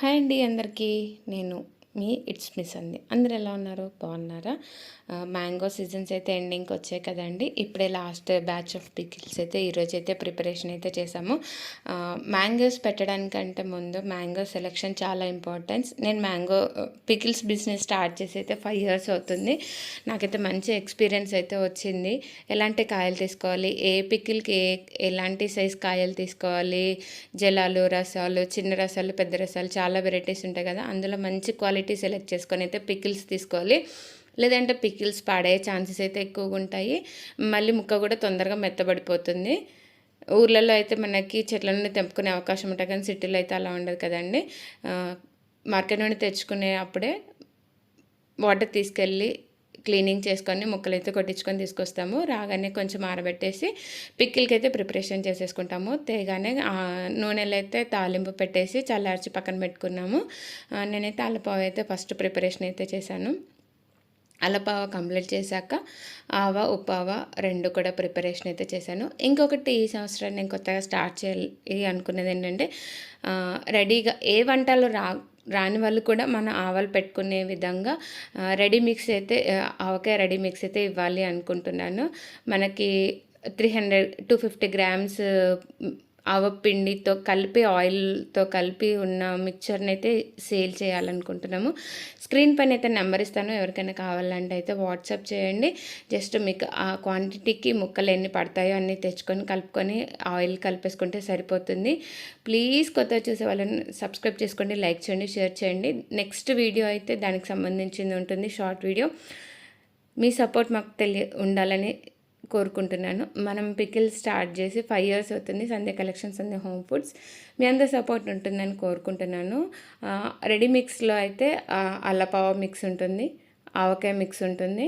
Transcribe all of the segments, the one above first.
Hi అండి అందరికీ. నేను మీ ఇట్స్ మిస్ అంది. అందరు ఎలా ఉన్నారు? బాగున్నారా? మ్యాంగో సీజన్స్ అయితే ఎండింగ్కి వచ్చాయి కదండి. ఇప్పుడే లాస్ట్ బ్యాచ్ ఆఫ్ పికిల్స్ అయితే ఈరోజు అయితే ప్రిపరేషన్ అయితే చేసాము మ్యాంగోస్ పెట్టడానికంటే ముందు మ్యాంగో సెలెక్షన్ చాలా ఇంపార్టెన్స్. నేను మ్యాంగో పికిల్స్ బిజినెస్ స్టార్ట్ చేసి అయితే ఫైవ్ ఇయర్స్ అవుతుంది. నాకైతే మంచి ఎక్స్పీరియన్స్ అయితే వచ్చింది. ఎలాంటి కాయలు తీసుకోవాలి? ఏ పికిల్కి ఏ ఎలాంటి సైజ్ కాయలు తీసుకోవాలి? జలాలు రసాలు చిన్న రసాలు పెద్ద రసాలు చాలా వెరైటీస్ ఉంటాయి కదా. అందులో మంచి క్వాలిటీ సెలెక్ట్ చేసుకొని అయితే పికిల్స్ తీసుకోవాలి. లేదంటే పికిల్స్ పాడే ఛాన్సెస్ అయితే ఎక్కువగా ఉంటాయి. మళ్ళీ ముక్క కూడా తొందరగా మెత్తబడిపోతుంది. ఊర్లలో అయితే మనకి చెట్ల నుండి తెంపుకునే అవకాశం ఉంటుంది కానీ సిటీలో అయితే అలా ఉండదు కదండి. మార్కెట్ నుండి తెచ్చుకునే అప్పుడే వాటర్ తీసుకెళ్ళి క్లీనింగ్ చేసుకొని ముక్కలు అయితే కొట్టించుకొని తీసుకొస్తాము. రాగానే కొంచెం ఆరబెట్టేసి పిక్కిల్కైతే అయితే ప్రిపరేషన్ చేసేసుకుంటాము. తేగానే నూనెలో అయితే తాలింపు పెట్టేసి చల్లార్చి పక్కన పెట్టుకున్నాము. నేనైతే అల్లపావు అయితే ఫస్ట్ ప్రిపరేషన్ అయితే చేశాను. అలపావ కంప్లీట్ చేశాక ఆవ ఉప్పావ రెండు కూడా ప్రిపరేషన్ అయితే చేశాను. ఇంకొకటి ఈ సంవత్సరం నేను కొత్తగా స్టార్ట్ చేయాలి అనుకున్నది ఏంటంటే రెడీగా ఏ వంటలు రా రాని వాళ్ళు కూడా మన ఆవాలు పెట్టుకునే విధంగా రెడీ మిక్స్ అయితే ఆవకాయ రెడీ మిక్స్ అయితే ఇవ్వాలి అనుకుంటున్నాను. మనకి three hundred two fifty grams ఆవపిండితో కలిపి ఆయిల్తో కలిపి ఉన్న మిక్చర్ని అయితే సేల్ చేయాలనుకుంటున్నాము. స్క్రీన్ పైన అయితే నెంబర్ ఇస్తాను. ఎవరికైనా కావాలంటే అయితే వాట్సాప్ చేయండి. జస్ట్ మీకు ఆ క్వాంటిటీకి ముక్కలు ఎన్ని పడతాయో అన్ని తెచ్చుకొని కలుపుకొని ఆయిల్ కలిపేసుకుంటే సరిపోతుంది. ప్లీజ్ కొత్త చూసే వాళ్ళని సబ్స్క్రైబ్ చేసుకోండి లైక్ చేయండి షేర్ చేయండి. నెక్స్ట్ వీడియో అయితే దానికి సంబంధించింది ఉంటుంది షార్ట్ వీడియో. మీ సపోర్ట్ మాకు తెలియ ఉండాలని కోరుకుంటున్నాను. మనం పికిల్ స్టార్ట్ చేసి ఫైవ్ ఇయర్స్ అవుతుంది. Sandhya collections Sandhya home foods మీ అందరి సపోర్ట్ ఉంటుందని కోరుకుంటున్నాను. రెడీ మిక్స్లో అయితే అల్లపావ మిక్స్ ఉంటుంది. ఆవకాయ మిక్స్ ఉంటుంది.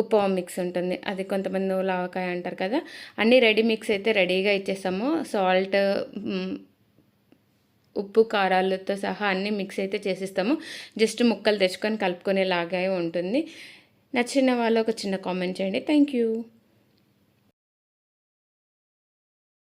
ఉప్పవ మిక్స్ ఉంటుంది. అది కొంతమంది లావకాయ అంటారు కదా అన్నీ రెడీ మిక్స్ అయితే రెడీగా ఇచ్చేస్తాము. సాల్ట్ ఉప్పు కారాలతో సహా అన్నీ మిక్స్ అయితే చేసిస్తాము. జస్ట్ ముక్కలు తెచ్చుకొని కలుపుకునేలాగా ఉంటుంది. నచ్చిన వాళ్ళు ఒక చిన్న కామెంట్ చేయండి. Thank you